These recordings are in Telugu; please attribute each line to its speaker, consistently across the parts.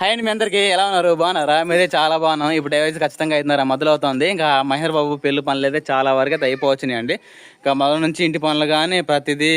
Speaker 1: హాయ్ అండి మీ అందరికి. ఎలా ఉన్నారు? బాగున్నారా? మీరే చాలా బాగున్నాం. ఇప్పుడు ఏవైతే ఖచ్చితంగా అవుతున్నారా? మొదలవుతుంది ఇంకా మహేర్ బాబు పెళ్ళి పనులు అయితే చాలా వరకు అయితే అయిపోవచ్చినాయి అండి ఇంకా మొదల నుంచి ఇంటి పనులు కానీ ప్రతిదీ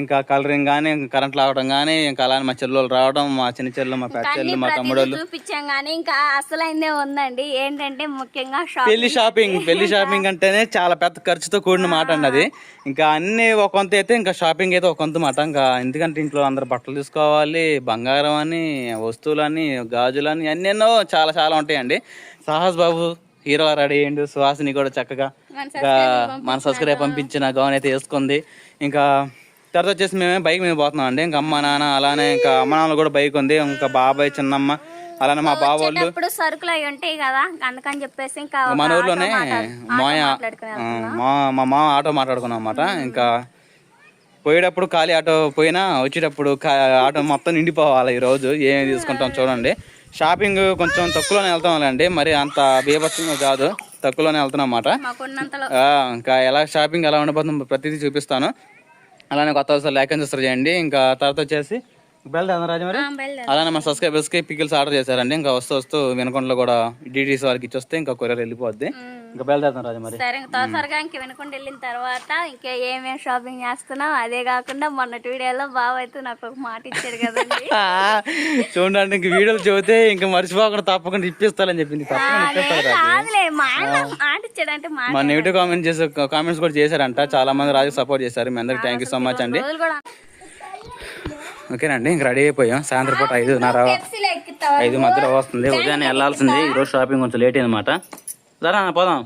Speaker 1: ఇంకా కలరింగ్ కానీ కరెంట్ రావడం కానీ ఇంకా అలానే మా చెల్లెలు రావడం మా చిన్న చెల్లెలు మా పెద్ద చెల్లెలు మా తమ్ముడు
Speaker 2: చూపించాం కానీ ఇంకా అసలైందే ఉందండి. ఏంటంటే ముఖ్యంగా
Speaker 1: పెళ్ళి షాపింగ్ పెళ్ళి షాపింగ్ అంటేనే చాలా పెద్ద ఖర్చుతో కూడిన మాట అండి అది. ఇంకా అన్ని ఒక అయితే ఇంకా షాపింగ్ అయితే ఒక కొంత మాట. ఇంకా ఎందుకంటే ఇంట్లో అందరు బట్టలు తీసుకోవాలి బంగారం అని వస్తువులని గాజులని ఎన్నెన్నో చాలా చాలా ఉంటాయండి. సాహస్ బాబు హీరో రెడీ అయ్యిండు. సుహాసిని కూడా చక్కగా ఇంకా మన సబ్స్క్రైబ్ పంపించిన గౌన్ అయితే వేసుకుంది. ఇంకా తర్వాత వచ్చేసి మేమే బైక్ మీద పోతున్నాం అండి. ఇంకా అమ్మ నాన్న అలానే ఇంకా అమ్మ నాన్న కూడా బైక్ ఉంది. ఇంకా బాబాయ్ చిన్నమ్మ అలానే మా బావ వాళ్ళు
Speaker 2: సరుకులు అవి ఉంటాయి కదా అందుకని చెప్పేసి ఇంకా
Speaker 1: మన ఊర్లోనే మాయ మా మా మామ ఆటో మాట్లాడుకున్నాం అనమాట ఇంకా పోయేటప్పుడు ఖాళీ ఆటో పోయినా వచ్చేటప్పుడు ఆటో మొత్తం నిండిపోవాలి ఈ రోజు ఏమి తీసుకుంటాం చూడండి. షాపింగ్ కొంచెం తక్కువలోనే వెళ్తాం అండి మరి అంత బీభత్సంగా కాదు. తక్కువలోనే వెళ్తున్నాం అన్నమాట ఇంకా ఎలా షాపింగ్ ఎలా ఉండబోతుందో ప్రతిదీ చూపిస్తాను. అలానే కొత్త లేక చూస్తారు చేయండి. ఇంకా తర్వాత వచ్చేసి రాజు మరి. అలానే మా సబ్స్క్రైబర్స్కి పికిల్స్ ఆర్డర్ చేశారండి. ఇంకా వస్తూ వస్తూ వినకొండలో కూడా డీటీసీ వారికి ఇచ్చొస్తే ఇంకా కొరియర్ వెళ్ళిపోద్ది. ఇంకా బయలుదేరుతాం రాజు మరి.
Speaker 2: సరే ఇంకా వినకుండా వెళ్ళిన తర్వాత ఇంకా ఏమేమి షాపింగ్ చేస్తున్నాం అదే కాకుండా మొన్నటి వీడియోలో బావ అయితే నాకు ఒక మాట ఇచ్చాడు కదండి.
Speaker 1: ఆ, చూడండి ఇంక వీడియోలు చెబితే ఇంకా మర్చిపోకుండా తప్పకుండా ఇప్పిస్తానని చెప్పింది. మా నెగిటివ్ కామెంట్ చేసే కామెంట్స్ కూడా చేశారంట. చాలా మంది రాజు సపోర్ట్ చేశారు. మీ అందరికి థ్యాంక్ యూ సో మచ్ అండి. ఓకేనండి ఇంక రెడీ అయిపోయాం. సాయంత్రం పూట ఐదున్నర ఐదు మధ్యలో వస్తుంది. ఉదయాన్నే వెళ్ళాల్సింది. ఈరోజు షాపింగ్ కొంచెం లేట్ అయిందన్నమాట సరే పోదాం.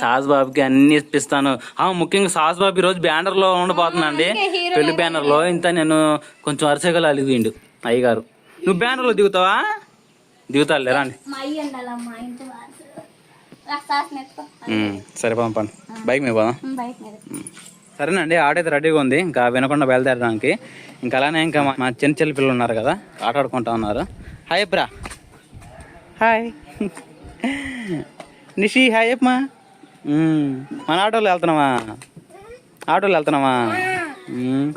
Speaker 1: సాస్ బాబుకి అన్ని ఇప్పిస్తాను. ఆ, ముఖ్యంగా సాస్ బాబు ఈ రోజు బ్యానర్లో ఉండబోతుందండి పెళ్ళి బ్యానర్లో ఇంత నేను కొంచెం అరిసెగలు అలిగిండు అయ్యగారు. నువ్వు బ్యానర్లో దిగుతావా? దిగుతా లేరా అండి
Speaker 2: మా అయ్యి ఉండాలి? మా ఇంటి వాసు రా సాస్ని ఎత్తుకో.
Speaker 1: ఉమ్, సరే పోదాం పని బైక్ మీద పోదాం. సరేనండి ఆట అయితే రెడీగా ఉంది. ఇంకా వినకుండా బయలుదేరడానికి. ఇంకా అలానే ఇంకా మా- చిన్న చిన్న పిల్లలు ఉన్నారు కదా ఆట ఆడుకుంటా ఉన్నారు. హాయ్ బ్రా హాయ్ నిషి హాయ్ అమ్మా మ్మ్. మన ఆటోలో వెళ్తున్నావా? ఆటోలో వెళ్తున్నావా? మ్మ్.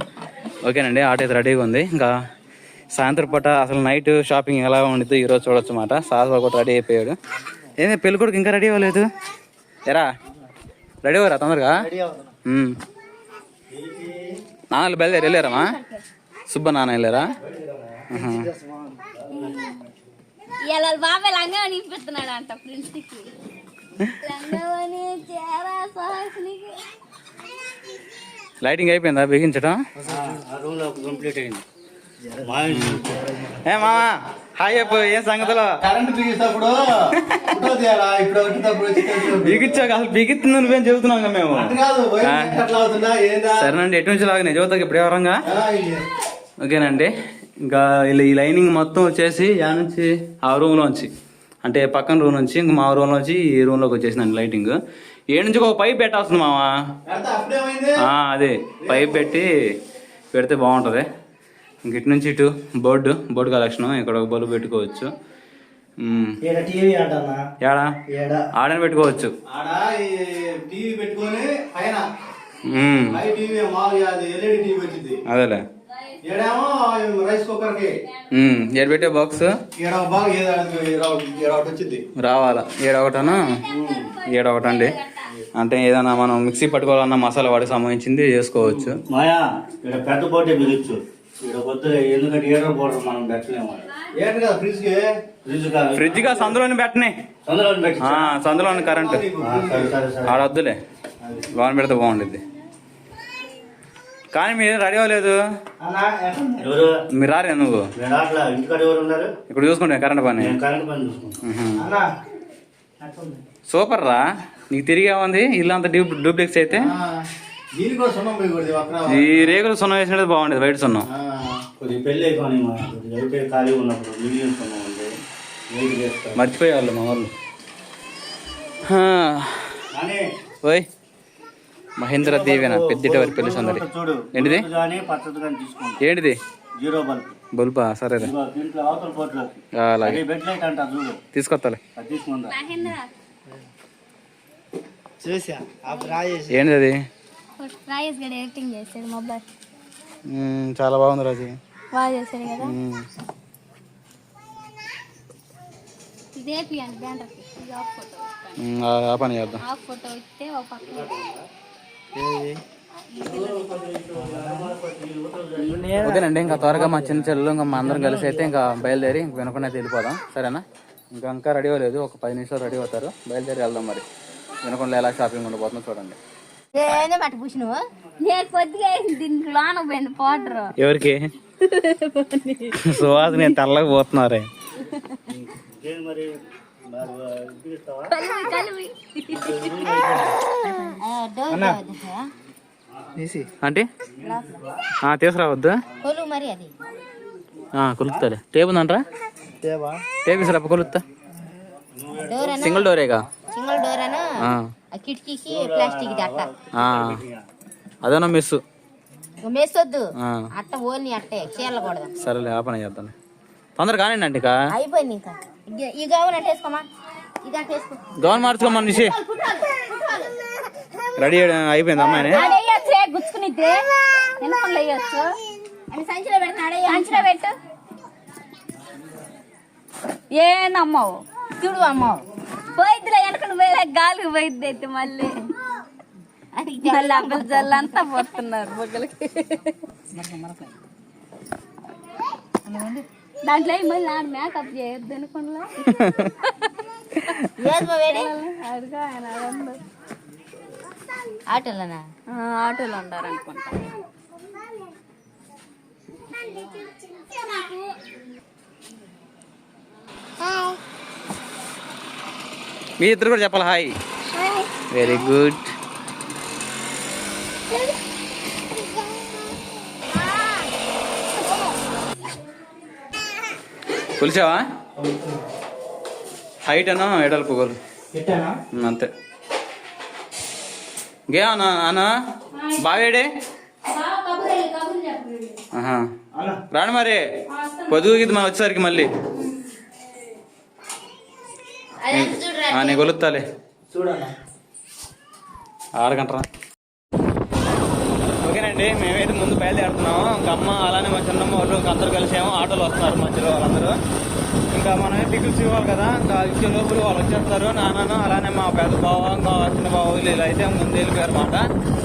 Speaker 1: ఓకేనండి ఆటో అయితే రెడీగా ఉంది. ఇంకా సాయంత్రం పూట అసలు నైట్ షాపింగ్ ఎలా ఉండిద్దో ఈరోజు చూడొచ్చు అన్నమాట. సాస్ కూడా రెడీ అయిపోయాడు. ఏంది పెళ్ళి కొడుకు ఇంకా రెడీ అవ్వలేదు? ఎరా రెడీ అవ్వరా తొందరగా. నాన్నలు బయలుదేరి వెళ్ళారమ్మా? సుబ్బ నాన్న వెళ్ళారా? లైటింగ్ అయిపోయిందా? బిగించడం ఏ మామా? హాయ్ చెప్పు ఏం సంగతిలో?
Speaker 3: కరెంట్ బిగించినప్పుడు ఫోటో తీయాలా? ఇప్పుడు.
Speaker 1: బిగించాక అసలు బిగిస్తుంది నువ్వేం చెబుతున్నాం కదా మేము సరేనండి ఎటు నుంచి లాగా నేను చెబుతాకి ఇప్పుడు ఎవరంగా. ఓకేనండి. ఇంకా ఇలా ఈ లైనింగ్ మొత్తం వచ్చేసి యా నుంచి ఆ రూమ్లోంచి అంటే పక్కన రూమ్ నుంచి ఇంక మా రూమ్లోంచి ఈ రూమ్లోకి వచ్చేసిందండి లైటింగ్ ఏ నుంచి ఒక పైప్ పెట్టాల్సింది ఆ, అదే. పైప్ పెట్టి పెడితే బాగుంటుంది. ఇంక ఇటు నుంచి ఇటు బోర్డు బోర్డు కలెక్షన్ ఇక్కడ ఒక బల్బు పెట్టుకోవచ్చు. ఏడా ఆడని పెట్టుకోవచ్చు.
Speaker 3: ఆడ ఈ టీవీ పెట్టుకొని పైన.
Speaker 1: ఉమ్,
Speaker 3: హై టీవీ మామూలుగా అది ఎల్ఈడి టీవీ వచ్చింది.
Speaker 1: అదేలే. ఏడు పెట్టే బాక్స్ రావాలా? ఏడొకటను ఏడొకటండి అంటే ఏదైనా మనం మిక్సీ పట్టుకోవాలన్నా మసాలా వాడికి సంబంధించింది చేసుకోవచ్చు.
Speaker 4: మాయా ఇక్కడ పెద్ద పోటీ ఇక్కడ కొద్దిగా ఎందుకంటే ఏడో పోవడం మనం పెట్టలేము
Speaker 3: ఏంటి కదా ఫ్రిడ్జ్కి
Speaker 4: ఫ్రిడ్జ్ కాదు
Speaker 1: ఫ్రిడ్జ్గా సందులోని పెట్టనే
Speaker 4: పెట్టి
Speaker 1: సందులోని కరెంట్.
Speaker 4: సరే సరే సరే.
Speaker 1: ఆడొద్దులే లోన్ పెడితే బాగుండిద్ది. కానీ మీరు రెడీ అవ్వలేదు.
Speaker 4: అన్నా ఎవరు?
Speaker 1: మీరు రారే నువ్వు? ఇప్పుడు చూసుకుంటే కరెంట్ పని. సూపర్ రా. నీకు తిరిగే ఉంది ఇల్లు అంతా డూప్లెక్స్ అయితే. ఈ రేగులు సున్నం వేసినట్టు బాగుండేది వైట్ సున్నం.
Speaker 4: కొద్దిగా పెళ్ళి అయిపోయి మా కొద్దిగా అయిపోయి ఖాళీ ఉన్నప్పుడు మిగిలిన కొన్నాం ఉంది నీటి చేస్తాను
Speaker 1: మర్చిపోయేవాళ్ళు మా వాళ్ళు. ఓయ్ మహేంద్ర దేవేన పెద్దిట వారి పెళ్ళి
Speaker 4: చూడు
Speaker 1: ఏంటిది? ఏంటిది?
Speaker 4: Zero bulb.
Speaker 1: బల్బా అలాగే.
Speaker 4: లైట్ అంట చూడు.
Speaker 1: తీసుకొస్తాలే ఏంటిది అది? చాలా బాగుంది రాజు.
Speaker 2: బాగా కదా? ఇది ఆఫ్ ఫోటో
Speaker 1: ఆ పని చేద్దాం.
Speaker 2: ఆఫ్ ఫోటో ఇస్తే ఒక పక్కన
Speaker 1: ఓకేనండి ఇంకా త్వరగా మా చిన్న చెల్లెలు ఇంకా మా అందరం కలిసి అయితే ఇంకా బయలుదేరి ఇంక వినకుండా అయితే వెళ్ళిపోదాం. సరేనా? ఇంకా ఇంకా రెడీ అవ్వలేదు ఒక పది నిమిషాలు రెడీ అవుతారు. బయలుదేరి వెళ్దాం మరి. వినకుండా ఎలా షాపింగ్ ఉండిపోతుందో చూడండి.
Speaker 5: ఏందో మట్టి పూసినవు
Speaker 2: నేను కొద్దిగా వేసింది దీనికి లోన పోయింది పౌడర్.
Speaker 1: ఎవరికి? సువాస నేను తెల్లగా పోతున్నారే. అంటే తీసుకురావద్దు.
Speaker 5: కొలు మరి అది.
Speaker 1: కొలుపుతాలే. టేప్ ఉందంటారా? టేప్? ఇస్తారా కొలుపుతా.
Speaker 5: డోర్ అన్న?
Speaker 1: సింగిల్ డోరేగా
Speaker 5: సింగిల్ డోర్ అన్న
Speaker 1: ఆ,
Speaker 5: ఆ కిటికీకి ప్లాస్టిక్ ది అట్ట
Speaker 1: ఆ. అదేనా మిస్
Speaker 5: మెస్సొద్దు
Speaker 1: ఆ,
Speaker 5: అట్ట ఓన్లీ అట్టే చీరలకూడదు.
Speaker 1: సరేలే ఆ పని చేద్దాం. తొందరగా కానివ్వండి ఇక
Speaker 5: అయిపోయింది ఇంకా. ఇగ- ఈ గౌన్ అట్ట వేసుకోమా? ఇది అట్ట వేసుకో.
Speaker 1: గౌన్ మార్చుకోమని నిషి? రెడీ అయిపోయింది అమ్మాయిని
Speaker 2: గుచ్చుకునిద్ది. వెనకాల వేయచ్చు.
Speaker 5: అని సంచిలో పెడతాడే
Speaker 2: సంచిలో పెట్టు. ఏందమ్మావు
Speaker 5: చూడు అమ్మ
Speaker 2: పోయిద్దిలే వెనకలు పోయే గాలికి పోయిద్ది అయితే మళ్ళీ. మళ్ళీ అబ్బలు జల్లంతా పోతున్నారు బొగ్గలకి దాంట్లో మళ్ళీ ఆడ మేకప్ చేయొద్దు
Speaker 5: వేడి?
Speaker 2: అదిగా ఆయన.
Speaker 5: ఆటోలోనా?
Speaker 2: ఆటోలో ఉండారు అనుకుంటా.
Speaker 1: మీ ఇద్దరు కూడా చెప్పాలి? హాయ్. వెరీ గుడ్ కొలిచావా హైట్ అనా ఎడల్పు గోలు ఉమ్, అంతే. గే అన్నా అన్నా. బావేడే ఆహా. రాను మరి. పొదుగుకి మనం వచ్చేసరికి మళ్ళీ. ఆ, నీ కొలుస్తాలే
Speaker 4: చూడన్నా.
Speaker 1: ఆరగంటరా ఓకేనండి మేమైతే ముందు బయలుదేరుతున్నాము. ఇంకా అమ్మ అలానే మా చిన్నమ్మ వాళ్ళు ఇంకా అందరూ కలిసాము ఆటోలో వస్తున్నారు మధ్యలో వాళ్ళందరూ. ఇంకా మనం టికెట్స్ ఇవ్వాలి కదా ఇంకా ఇచ్చే లోపల వాళ్ళు వచ్చేస్తారు. నాన్న అలానే మా పెద్ద బావ ఇంకా చిన్న బావ వీళ్ళు అయితే ముందు వెళ్ళిపోయారు అనమాట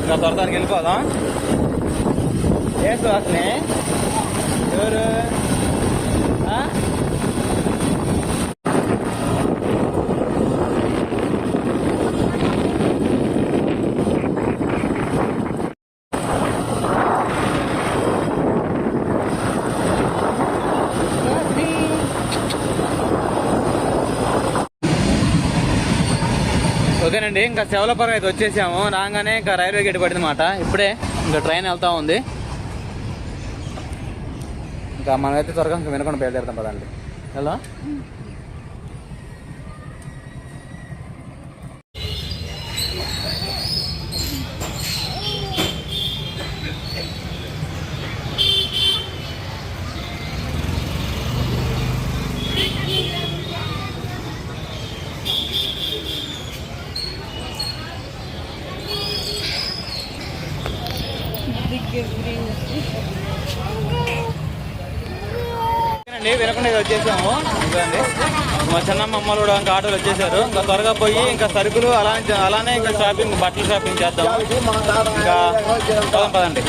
Speaker 1: ఇంకా త్వరదానికి వెళ్ళిపోదాం. ఏ సుహాసిని? ఎవరు ఆ? అండి ఇంకా శవలపురం అయితే వచ్చేసాము. రాగానే ఇంకా రైల్వే గేట్ పడింది మాట ఇప్పుడే ఇంకా ట్రైన్ వెళ్తా ఉంది. ఇంకా మనమైతే త్వరగా ఇంకా వినకుండా బయలుదేరుతాం పదండి. హలో? అండి వినకుండా వచ్చేసాము. ఇదండి మా చిన్నమ్మ అమ్మలు కూడా ఇంకా ఆటోలు వచ్చేసారు. ఇంకా త్వరగా పోయి ఇంకా సరుకులు అలానే అలానే ఇంకా షాపింగ్ బట్టల షాపింగ్ చేద్దాం ఇంకా పదం పదండి.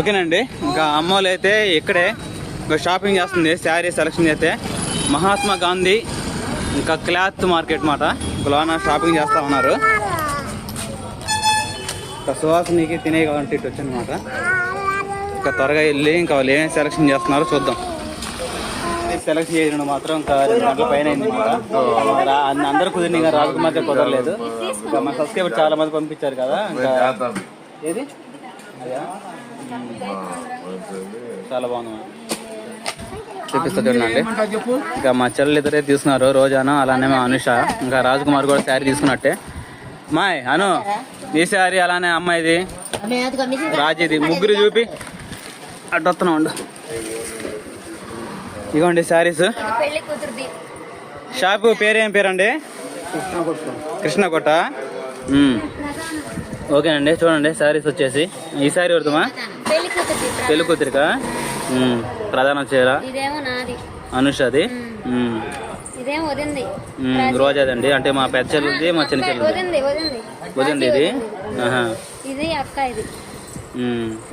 Speaker 1: ఓకేనండి. ఇంకా అమ్మోళ్ళు అయితే ఇక్కడే ఇంకా షాపింగ్ చేస్తుంది. శారీ సెలక్షన్ అయితే మహాత్మా గాంధీ ఇంకా క్లాత్ మార్కెట్ మాట. లోన షాపింగ్ చేస్తా ఉన్నారు. ఇంకా సువాసనకి తినే కావాలంటే ఇటు వచ్చానమాట. ఇంకా త్వరగా వెళ్ళి ఇంకా వాళ్ళు ఏమేమి సెలెక్షన్ చేస్తున్నారో చూద్దాం. సెలెక్ట్ చేయడం మాత్రం ఇంకా రెండు గంటల పైన అయింది అందరూ కుదిరిన ఇంకా రాజకుమార్ కుదరలేదు. ఇంకా మన సబ్స్క్రైబర్ చాలా మంది పంపించారు కదా ఇంకా ఏది? చాలా బాగుంది చూపిస్తా చూడండి. ఇంకా మా చెల్లెలు ఇద్దరే తీసుకున్నారు రోజాను అలానే మా అనుష. ఇంకా రాజకుమార్ కూడా శారీ తీసుకున్నట్టే. మాయ్ అను. ఈ శారీ అలానే అమ్మాయిది. రాజీది. ముగ్గురు చూపి. అటు వస్తున్నాం ఉండు. ఇగోండి శారీస్. షాపు పేరేం పేరండి? కృష్ణ కొట్ట. ఓకేనండి చూడండి శారీస్ వచ్చేసి. ఈ శారీ వద్దామా పెళ్ళి కూతురికా. ప్రధాన చీర
Speaker 2: నాది. ఇదేమో వదింది.
Speaker 1: రోజాదండి అంటే మా పెద్ద చెల్లిది మా చిన్న చెల్లిది
Speaker 2: వదింది వదింది.
Speaker 1: వదింది ఇది?
Speaker 2: అక్క ఇది.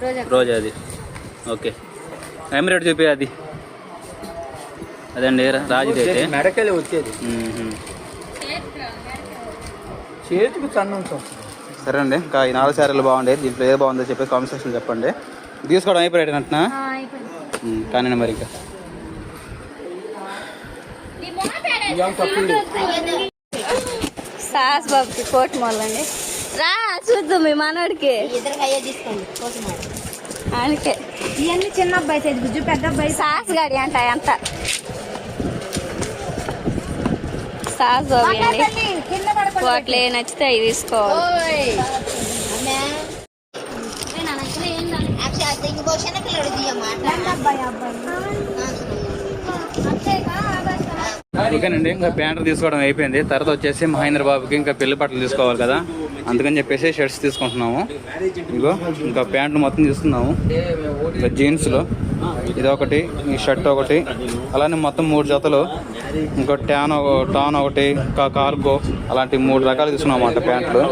Speaker 2: రోజా
Speaker 1: రోజాది ఓకే. ఏం రేటు చూపి అది? అదండి రాజుది అయితే.
Speaker 3: వచ్చేది. చేతికి
Speaker 1: సరే. అండి ఇంకా ఈ నాలుగు శారీలు బాగుండే. దీంట్లో ఏది బాగుందో చెప్పి కామెంట్ సెక్షన్ చెప్పండి. తీసుకోవడం అయిపోయాడు
Speaker 2: ఆ, అయిపోయింది.
Speaker 1: కానీ మరి ఇంకా.
Speaker 2: సాస్ బాబుకి కోట్ మొల్లండి. రా చూద్దాం మీ మనోడికి. ఆయనకే.
Speaker 5: ఇవన్నీ చిన్న అబ్బాయి సైజ్ గుజ్జు పెద్ద అబ్బాయి
Speaker 2: సాస్ గాడి అంట ఎంత? సాస్ బాబు అండి వాటిలో నచ్చితే అవి తీసుకోవాలి.
Speaker 5: తీయమ్మా. అబ్బాయి అబ్బాయి.
Speaker 1: ఓకేనండి ఇంకా ప్యాంటర్ తీసుకోవడం అయిపోయింది. తర్వాత వచ్చేసి మహేంద్ర బాబుకి ఇంకా పెళ్ళి బట్టలు తీసుకోవాలి కదా. అందుకని చెప్పేసి షర్ట్స్ తీసుకుంటున్నాము. ఇగో ఇంకా ప్యాంట్లు మొత్తం తీసుకున్నాము. ఇంకా జీన్స్లో ఇది ఒకటి ఈ షర్ట్ ఒకటి. అలానే మొత్తం మూడు జతలు. ఇంకో ట్యాన్ టాన్ ఒకటి ఇంకా కార్గో అలాంటి మూడు రకాలు తీసుకున్నాం అన్నమాట ప్యాంట్లు.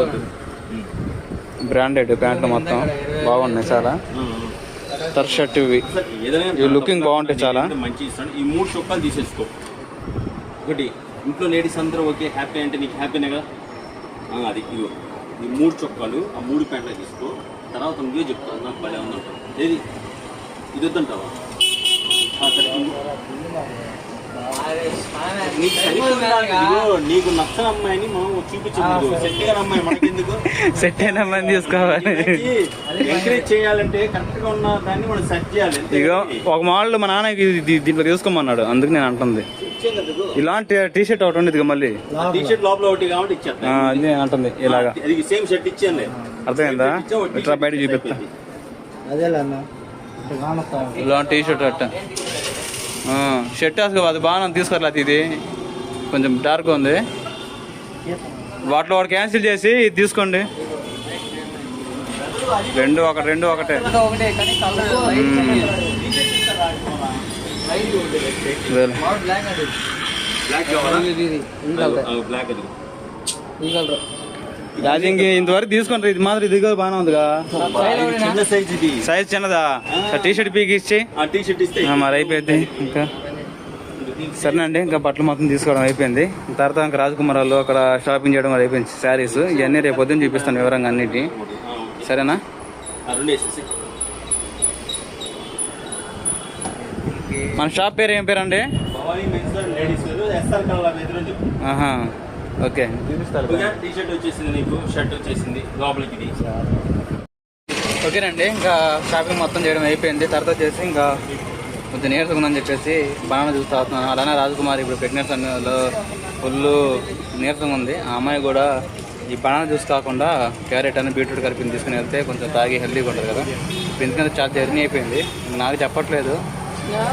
Speaker 1: బ్రాండెడ్ ప్యాంట్లు మొత్తం. బాగున్నాయి చాలా. తర్ షర్ట్ ఇవి. ఇవి లుకింగ్ బాగుంటాయి చాలా.
Speaker 6: ఈ మూడు చొక్కాలు తీసేసుకో. ఒకటి. ఇంట్లో లేడీస్ అందరూ ఓకే హ్యాపీ అంటే నీకు హ్యాపీనే కదా? అది ఇదిగో. ఈ మూడు చొక్కాలు ఆ మూడు ప్యాంట్లు తీసుకో. తర్వాత నువ్వే చెప్తాను నాకు భలే ఉందంటావు. ఏది? ఇది వద్దంటావా. నీకు సరిపోతుందా? ఇదిగో, నీకు నచ్చని అమ్మాయిని మనం చూపించదు సెట్ కాని అమ్మాయి మనకెందుకు?
Speaker 1: సెట్ అయిన మంది తీసుకోవాలి.
Speaker 6: ఎంకరేజ్ చేయాలంటే కరెక్ట్గా ఉన్న దాన్ని మనం సెట్ చేయాలి
Speaker 1: ఇగో ఒక మోడల్ మా నాన్న ఇది- ఇది దీంట్లో తీసుకోమన్నాడు అందుకు నేను అంటుంది. ఇలాంటి టీ షర్ట్ ఒకటి ఉండేది మళ్ళీ.
Speaker 6: లోపల ఒకటి కాబట్టి
Speaker 1: అంటుంది ఇలాగా.
Speaker 6: అది సేమ్ షర్ట్ ఇచ్చాను
Speaker 1: అర్థమైందా? ఇట్లా బయట చూపిస్తా? ఇలాంటి టీ షర్ట్ అట్ట. ఆ, షర్ట్ అసలు అది బాగా తీసుకోరలేదు ఇది? కొంచెం డార్క్ ఉంది. వాటిలో ఒకటి క్యాన్సిల్ చేసి ఇది తీసుకోండి. రెండు ఒకటి రెండు ఒకటే.
Speaker 3: అది.
Speaker 1: ఇంక ఇంతవరకు తీసుకుంటారు. ఇది మాత్రం ఇది బాగానే ఉందిగా.
Speaker 6: సైజ్ ఇది
Speaker 1: సైజ్ చిన్నదా? టీ షర్ట్ పీకి ఇచ్చి.
Speaker 6: ఆ టీ షర్ట్ ఇస్తే
Speaker 1: ఆ, మరి అయిపోయింది. ఇంకా సరేనండి ఇంకా బట్టలు మొత్తం తీసుకోవడం అయిపోయింది. తర్వాత ఇంకా రాజకుమార్ వాళ్ళు అక్కడ షాపింగ్ చేయడం అయిపోయింది. శారీస్ ఇవన్నీ రేపు పొద్దున్న చూపిస్తాను వివరంగా అన్నిటి. సరేనా
Speaker 6: ఆ, రెండు వేసేసి
Speaker 1: మన షాప్ పేరు ఏం పేరు. అండి ఓకే.
Speaker 6: వచ్చేసింది నీకు షర్ట్ వచ్చేసింది లోపలికి. ఇది
Speaker 1: ఓకేనండి ఇంకా షాపింగ్ మొత్తం చేయడం అయిపోయింది. తర్వాత వచ్చేసి ఇంకా కొంచెం నీరసంగా ఉందని చెప్పేసి బనానా జ్యూస్ తాగుతున్నాను. అలానే రాజకుమారి ఇప్పుడు ప్రెగ్నెన్సీ సమయంలో ఫుల్ నీరసంగా ఉంది. ఆ అమ్మాయి కూడా ఈ బనానా జ్యూస్ కాకుండా క్యారెట్ అని బీట్రూట్ కలిపి తీసుకుని వెళ్తే కొంచెం తాగి హెల్దీగా ఉంటుంది కదా. ఎందుకంటే చాలా జర్నీ అయిపోయింది. నాకు చెప్పట్లేదు.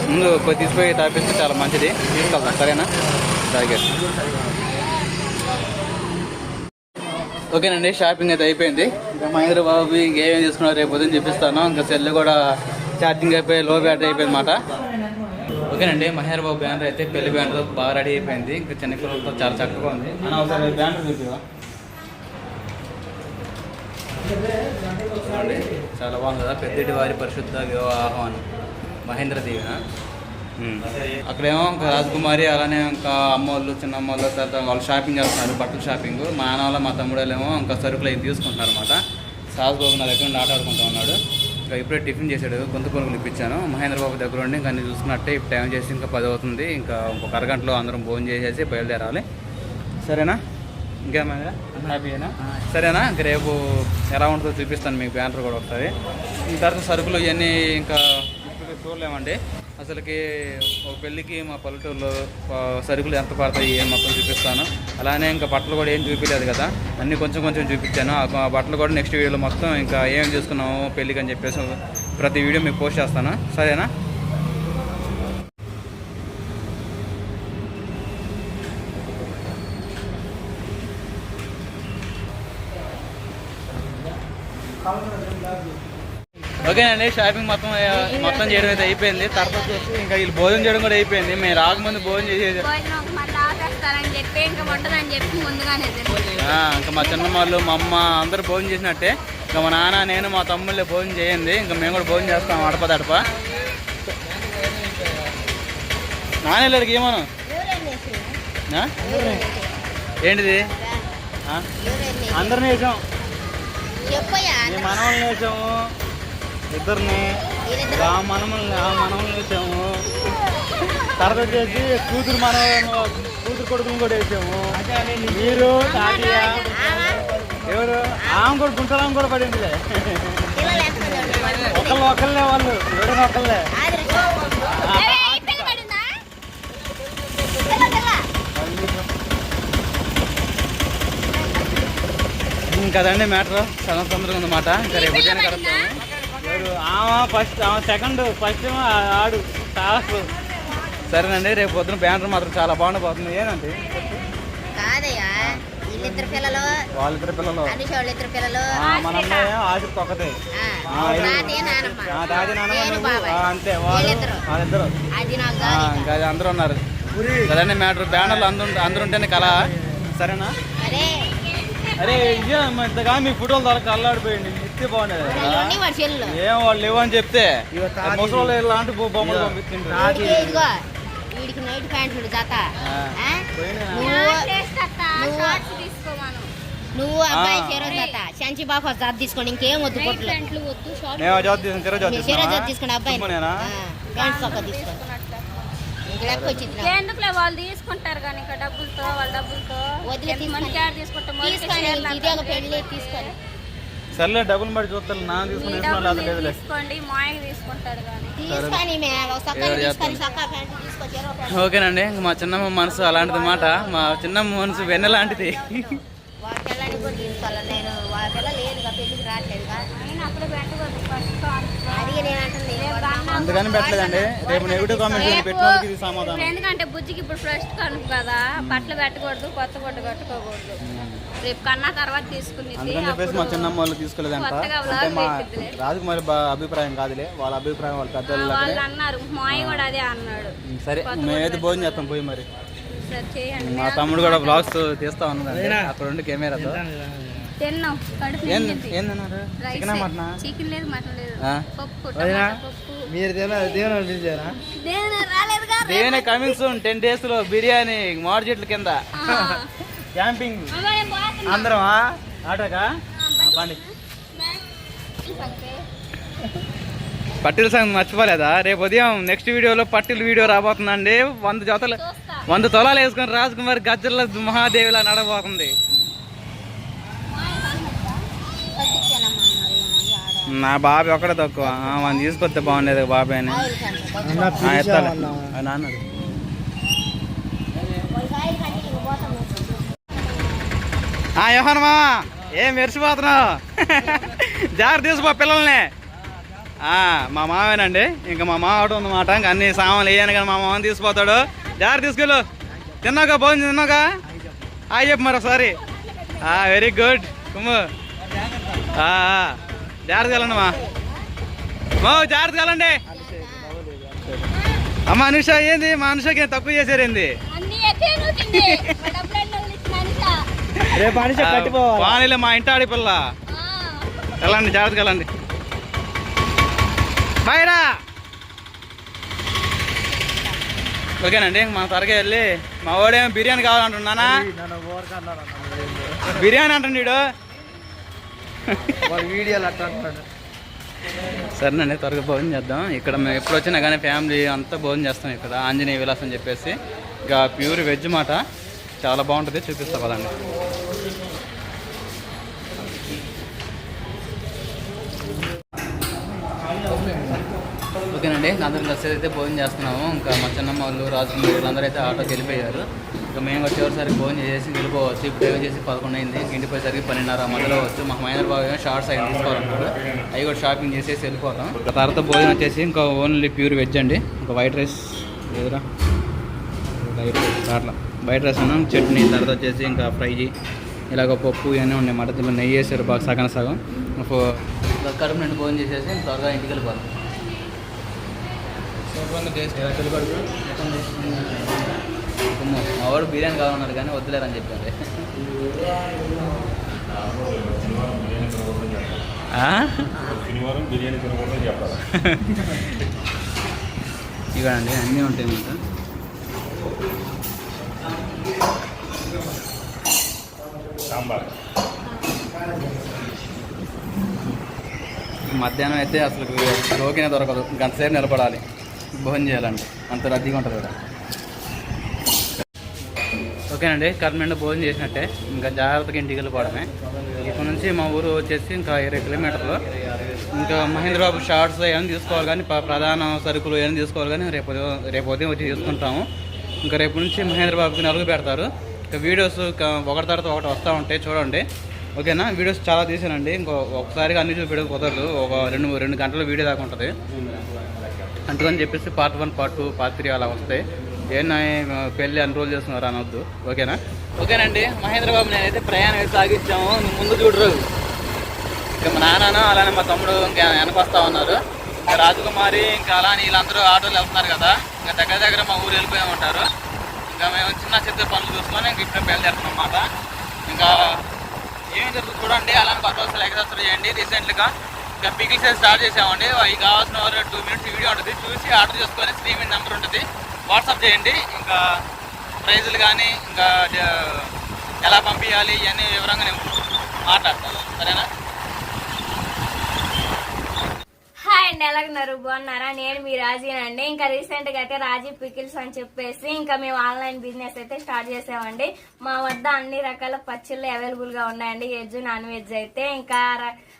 Speaker 1: ముందు కొద్ది తీసుకుపోయి తాపిస్తే చాలా మంచిది. తీసుకెళ్తాం సరేనా? తాగే ఓకేనండి షాపింగ్ అయితే అయిపోయింది. ఇంకా మహేంద్ర బాబు ఇంకేమేమి తీసుకున్నారు రేపు పొద్దున్న చూపిస్తాను. ఇంకా సెల్ కూడా ఛార్జింగ్ అయిపోయి లో బ్యాటరీ అయిపోయింది మాట ఓకేనండి మహేంద్ర బాబు బ్యానర్ అయితే పెళ్ళి బ్యానర్ బాగా రెడీ అయిపోయింది. ఇంకా చిన్న పిల్లలతో చాలా చక్కగా ఉంది. అనవసరం బ్యానర్ చూపివా చాలా బాగుంది కదా పెద్దటి వారి పరిశుద్ధ వివాహం అని. మహేంద్ర దీవెన. అక్కడేమో ఇంకా రాజకుమారి అలానే ఇంకా అమ్మోళ్ళు చిన్న అమ్మోళ్ళు తర్వాత వాళ్ళు షాపింగ్ చేస్తున్నారు బట్టల షాపింగ్. మా నాన్న వాళ్ళ మా తమ్ముడు ఏమో ఇంకా సరుకులు అవి తీసుకుంటున్నారు అనమాట సాగుబాబు నా దగ్గర ఉండి ఆట ఆడుకుంటూ ఉన్నాడు. ఇంకా ఇప్పుడే టిఫిన్ చేశాడు గొంతు పొరుగులు ఇప్పించాను. మహేంద్ర బాబు దగ్గర ఉండి ఇంకా అన్ని చూసుకున్నట్టే ఇప్పుడు టైం చేసి ఇంకా పది అవుతుంది. ఇంకా ఇంకొక అరగంటలో అందరం భోజనం చేసేసి బయలుదేరాలి. సరేనా? ఇంకేమైనా హ్యాపీనా సరేనా? ఇంక రేపు ఎలా ఉంటుందో చూపిస్తాను మీకు బ్యానర్ కూడా ఒకసారి. ఇంక తర్వాత సరుకులు ఇవన్నీ ఇంకా చూడలేమండి. అసలుకి ఒక పెళ్ళికి మా పల్లెటూరులో సరుకులు ఎంత పడతాయి ఏం మొత్తం చూపిస్తాను. అలానే ఇంకా బట్టలు కూడా ఏం చూపించలేదు కదా. అన్నీ కొంచెం కొంచెం చూపించాను. ఆ బట్టలు కూడా నెక్స్ట్ వీడియోలో మొత్తం ఇంకా ఏం చూసుకున్నాము పెళ్ళికి అని చెప్పేసి ప్రతి వీడియో మీకు పోస్ట్ చేస్తాను. సరేనా? ఓకే ఓకేనండి షాపింగ్ మొత్తం మొత్తం చేయడం అయితే అయిపోయింది. తర్వాత వచ్చేసి ఇంకా వీళ్ళు భోజనం చేయడం కూడా అయిపోయింది. మేము రాకముందు భోజనం చేసేది.
Speaker 2: ఇంకా
Speaker 1: మా చిన్న వాళ్ళు మా అమ్మ అందరూ భోజనం చేసినట్టే. ఇంకా మా నాన్న నేను మా తమ్ముళ్ళే భోజనం చేయండి. ఇంకా మేము కూడా భోజనం చేస్తాం అడప తడప నాన్నెళ్ళడికి ఏమను ఆ? ఏంటిది? అందరిని వేసాం.
Speaker 5: చెప్పయ్యా
Speaker 1: మీ మనవల్ని వేసాము. ఇద్దరిని ఆ మనమల్ని ఆ మనవల్ని వేసాము. తర్వాత వచ్చేసి కూతురు మన కూతురు కొడుకుని కూడా వేసాము. మీరు తాతయ్య ఎవరు? ఆమె కూడా గుంటలాం కూడా పడింది
Speaker 5: పిల్లలు ఎంతమంది ఉన్నారు?
Speaker 1: ఒకళ్ళు ఒకళ్ళే వాళ్ళు ఎవరైనా ఒకళ్ళే. కదండి మ్యాటర్. సగం తొందరగా ఉందన్నమాట. ఇంకా రేపు ఉదయాన్నే ఎవరు? ఆమె ఫస్ట్ ఆమె సెకండ్ ఫస్ట్ ఆడు లాస్ట్ సరేనండి రేపు పొద్దున బ్యానర్ మాత్రం చాలా బాగుండబోతుంది ఏనండి
Speaker 5: కాదయ్యా వీళ్ళిద్దరు పిల్లలు.
Speaker 1: వాళ్ళిద్దరు పిల్లలు.
Speaker 5: అనుష వాళ్ళిద్దరు పిల్లలు.
Speaker 1: ఆ, మన అమ్మాయి ఆశకు ఒకతే
Speaker 5: ఆ,
Speaker 1: ఆ, ఇది-
Speaker 5: తాతయ్య నానమ్మ.
Speaker 1: ఆ, దాది నాన్నమ్మ అంతే వాళ్ళు
Speaker 5: వీళ్ళిద్దరు.
Speaker 1: ఇంకా అది అందరూ ఉన్నారు. కదండి మ్యాటర్ బ్యానర్లు అందరు అందరు ఉంటేనే కళ. సరేనా?
Speaker 5: అరే
Speaker 1: ఇంతగా మీ ఫోటోలు దొరక అల్లాడిపోయింది ఇస్తే బాగుండేది కదా.
Speaker 5: ఇవన్నీ వాడి చెల్లు
Speaker 1: ఏం వాళ్ళు లేవు అని చెప్తే ముసలి బొమ్మలు
Speaker 5: వీడికి నైట్ ప్యాంట్లు జత? నువ్వు
Speaker 2: టేస్ట్ అత్త,
Speaker 5: నువ్వు-
Speaker 2: షార్ట్స్ తీసుకోమను.
Speaker 5: నువ్వు అబ్బాయి చెరో జత సంచి బాగా జత తీసుకోండి ఇంకేం వద్దు కొట్లు.
Speaker 1: మేము తీసుకుని చెరో
Speaker 5: జత తీసుకోండి. అబ్బాయి
Speaker 1: నేనా
Speaker 5: ప్యాంట్ సొక్క తీసుకోండి.
Speaker 2: ఎందుకులే వాళ్ళు తీసుకుంటారు కానీ ఇంకా డబ్బులతో వాళ్ళ డబ్బులతో? మంది క్యాడ్ తీసుకుంటాం
Speaker 5: తీసుకొని
Speaker 1: సర్లే డబ్బులు మరి చూస్తాను నా తీసుకుని
Speaker 2: తీసుకోండి మాయకి తీసుకుంటాడు కానీ.
Speaker 1: ఓకేనండి మా చిన్నమ్మ మనసు అలాంటిది మాట. మా చిన్నమ్మ మనసు వెన్నె లాంటిది
Speaker 5: వాళ్ళ పిల్లని కూడా తీసుకోవాలి నేను వాళ్ళ పిల్ల లేదుగా పెళ్ళికి రావట్లేదుగా.
Speaker 2: నేను అప్పుడే పెట్టకూడదు ఫస్ట్
Speaker 5: అడిగి నేను అంటుంది
Speaker 1: అందుకని పెట్టలేదండి. రేపు నెగిటివ్ కామెంట్స్ ఇది సమాధానం.
Speaker 2: ఎందుకంటే బుజ్జికి ఇప్పుడు ఫస్ట్ కనుక కదా బట్టలు పెట్టకూడదు కొత్త బట్టలు కట్టుకోకూడదు. రేపు కన్నా తర్వాత తీసుకుని
Speaker 1: అందుకని చెప్పేసి మా చిన్నమ్మ వాళ్ళు తీసుకోలేదంట.
Speaker 2: కొత్తగా
Speaker 1: అంటే
Speaker 2: vlog
Speaker 1: మా
Speaker 2: పెట్టిద్దిలే.
Speaker 1: రాజకుమారి అభిప్రాయం కాదులే వాళ్ళ అభిప్రాయం వాళ్ళ పెద్దోళ్ళ
Speaker 2: వాళ్ళు అన్నారు మాయ కూడా అదే అన్నాడు.
Speaker 1: సరే మేమైతే భోజనం చేస్తాం పోయి మరి. మా తమ్ముడు కూడా బ్లాగ్స్ తీస్తా ఉన్నాడు అక్కడ ఉండి కెమెరాతో
Speaker 2: తిన్నాం. కడుపు.
Speaker 1: ఏందన్నారు చికెన్ మటనా?
Speaker 2: చికెన్ లేదు మటన్ లేదు.
Speaker 1: ఆ?
Speaker 2: పప్పు టమాటా పప్పు.
Speaker 3: మీరు దేవుని పిలిచారా
Speaker 1: కమింగ్ సూన్ టెన్ డేస్లో బిర్యానీ మామిడి చెట్ల కింద. క్యాంపింగ్. అందరమా? ఆటోకా? పండి. పట్టిల సంగతి మర్చిపోలేదా? రేపు ఉదయం నెక్స్ట్ వీడియోలో పట్టిల వీడియో రాబోతుందండి. వంద జతలు. వంద తొలాలు వేసుకొని రాజకుమారి గజ్జల మహాదేవిలా నడబోతుంది నా బాబు ఒక్కడే తక్కువ. వాడిని తీసుకొస్తే బాగుండేది బాబాయ్ అని. ఆ యోహన్ మామ ఏం మెరిసిపోతున్నావు? జాగ్రత్త తీసుకో పిల్లల్ని. ఆ, మా మామేనండి. ఇంకా మా మామ ఒకటి ఉందన్నమాట ఇంకా అన్ని సామాన్లు వేయను కానీ మా మామ తీసుకుపోతాడు. జాగ్రత్త తీసుకెళ్ళు. తిన్నాక భోజనం తిన్నాక హాయ్ చెప్పు మరొకసారి వెరీ గుడ్ కుమ్ము. ఆ, ఆ, జాగ్రత్తగా వెళ్ళండి మా మా జాగ్రత్తగా వెళ్ళండి. అమ్మ అనుష ఏంది? మా అనుషకి తక్కువ చేశారేంది వాణిలే మా ఇంటి ఆడిపిల్ల
Speaker 2: ఆ.
Speaker 1: వెళ్ళండి జాగ్రత్తగా వెళ్ళండి. బయరా ఓకేనండి మా త్వరగా వెళ్ళి మా వాడేమో బిర్యానీ కావాలంటున్నానా. బిర్యానీ అంటుండు వీడు.
Speaker 3: వాళ్ళ వీడియోలు అట్లా అంటున్నాడు.
Speaker 1: సరేనండి త్వరగా భోజనం చేద్దాం. ఇక్కడ మేము ఎప్పుడు వచ్చినా కానీ ఫ్యామిలీ అంతా భోజనం చేస్తాం ఇక్కడ ఆంజనేయ విలాసం అని చెప్పేసి. ఇక ప్యూర్ వెజ్ మాట. చాలా బాగుంటుంది చూపిస్తా పదండి. ఓకేనండి అందరం కలిసి అయితే భోజనం చేస్తున్నాము. ఇంకా మా చిన్నమ్మ వాళ్ళు రాజకుమారి వీళ్ళందరూ అయితే ఆటోకి వెళ్ళిపోయారు. ఇంకా మేము వచ్చేసరికి భోజనం చేసి వెళ్ళిపోవచ్చు. ఇప్పుడు డ్రైవ్ చేసి పదకొండు అయింది. ఇంటిపోయేసరికి పన్నెండున్నర మధ్యలో వచ్చు మాకు మహేంద్ర బాబు ఏమో షార్ట్స్ అవి తీసుకోవాలన్నాడు అవి కూడా షాపింగ్ చేసేసి వెళ్ళిపోతాం. ఇంకా తర్వాత భోజనం వచ్చేసి ఇంకా ఓన్లీ ప్యూర్ వెజ్ అండి. ఇంకా వైట్ రైస్ ఎదురా వైట్ రైస్ అట్లా వైట్ రైస్ ఉన్నాం చట్నీ తర్వాత వచ్చేసి ఇంకా ఫ్రై ఇలాగ పప్పు ఇవన్నీ ఉన్నాయి. మాట నెయ్యి వేసారు బాగా సగం సగం. కడుపు నుండి భోజనం చేసేసి త్వరగా ఇంటికి వెళ్ళిపోతాం మా వాడు బిర్యానీ కావాలన్నాడు కానీ వద్దులేరని చెప్పారు.
Speaker 7: శనివారం బిర్యానీ తినకూడదని చెప్పాలి
Speaker 1: ఇవ్వండి అన్నీ ఉంటాయి మీకు
Speaker 7: సాంబార్.
Speaker 1: మధ్యాహ్నం అయితే అసలు రోగినే దొరకదు. గంట సేపు నిలబడాలి. భోజనం చేయాలండి అంత రద్దీగా ఉంటుంది కదా. ఓకేనండి కర్మండ భోజనం చేసినట్టే. ఇంకా జాగ్రత్తగా ఇంటికి వెళ్ళిపోవడమే. ఇక్కడ నుంచి మా ఊరు వచ్చేసి ఇంకా ఇరవై కిలోమీటర్లు. ఇంకా మహేంద్రబాబు షార్ట్స్ ఏమైనా తీసుకోవాలి కానీ ప్రధాన సరుకులు ఏమైనా తీసుకోవాలి కానీ రేపు రేపు ఉదయం వచ్చి తీసుకుంటాము. ఇంకా రేపు నుంచి మహేంద్రబాబుకి నలుగు పెడతారు. ఇంకా వీడియోస్ ఒకటి తర్వాత ఒకటి వస్తూ ఉంటాయి చూడండి. ఓకేనా? వీడియోస్ చాలా తీసానండి. ఇంకో ఒకసారిగా అన్ని చూపించడం కుదరదు. ఒక రెండు రెండు గంటల వీడియో దాకా ఉంటుంది. అందుకని చెప్పేసి part one part two part three అలా వస్తాయి. ఏనా పెళ్ళి అన్ని చేస్తున్నారు అనొద్దు. ఓకేనా? ఓకేనండి. మహేంద్ర బాబు నేనైతే ప్రయాణం అయితే సాగించాము. నువ్వు ముందు చూడరు. ఇంకా మా నాన్నను అలానే మా తమ్ముడు ఇంకా వెనకొస్తా ఉన్నారు. ఇంకా రాజకుమారి ఇంకా అలానే వీళ్ళందరూ ఆటోలు వెళ్తున్నారు కదా. ఇంకా దగ్గర దగ్గర మా ఊరు వెళ్ళిపోయి ఉంటారు. ఇంకా మేము చిన్న చిన్న పనులు చూసుకొని ఇంక ఇప్పుడే బయలుదేరుతున్నాం అన్నమాట. ఇంకా ఏం జరుగుతుంది చూడండి. అలానే కొత్త వస్తువులు ఎక్సెస్ చేయండి. రీసెంట్గా ఇంకా పికిల్స్ స్టార్ట్ చేసామండి. అవి కావాల్సిన వారు టూ మినిట్స్ వీడియో ఉంటుంది. చూసి ఆర్డర్ చేసుకొని స్క్రీన్ మీద నెంబర్ ఉంటుంది. వాట్సాప్ చేయండి. ఇంకా ప్రైజులు కానీ ఇంకా ఎలా పంపించాలి ఇవన్నీ వివరంగా నేను మాట్లాడతాను. సరేనా?
Speaker 2: హాయ్ అండి ఎలాగున్నారు? బాగున్నారా? నేను మీ రాజీనండి. ఇంకా రీసెంట్గా అయితే రాజీ పికిల్స్ అని చెప్పేసి ఇంకా మేము ఆన్లైన్ బిజినెస్ అయితే స్టార్ట్ చేసామండి. మా వద్ద అన్ని రకాల పచ్చళ్ళు అవైలబుల్గా ఉన్నాయండి. వెజ్ నాన్ వెజ్ అయితే ఇంకా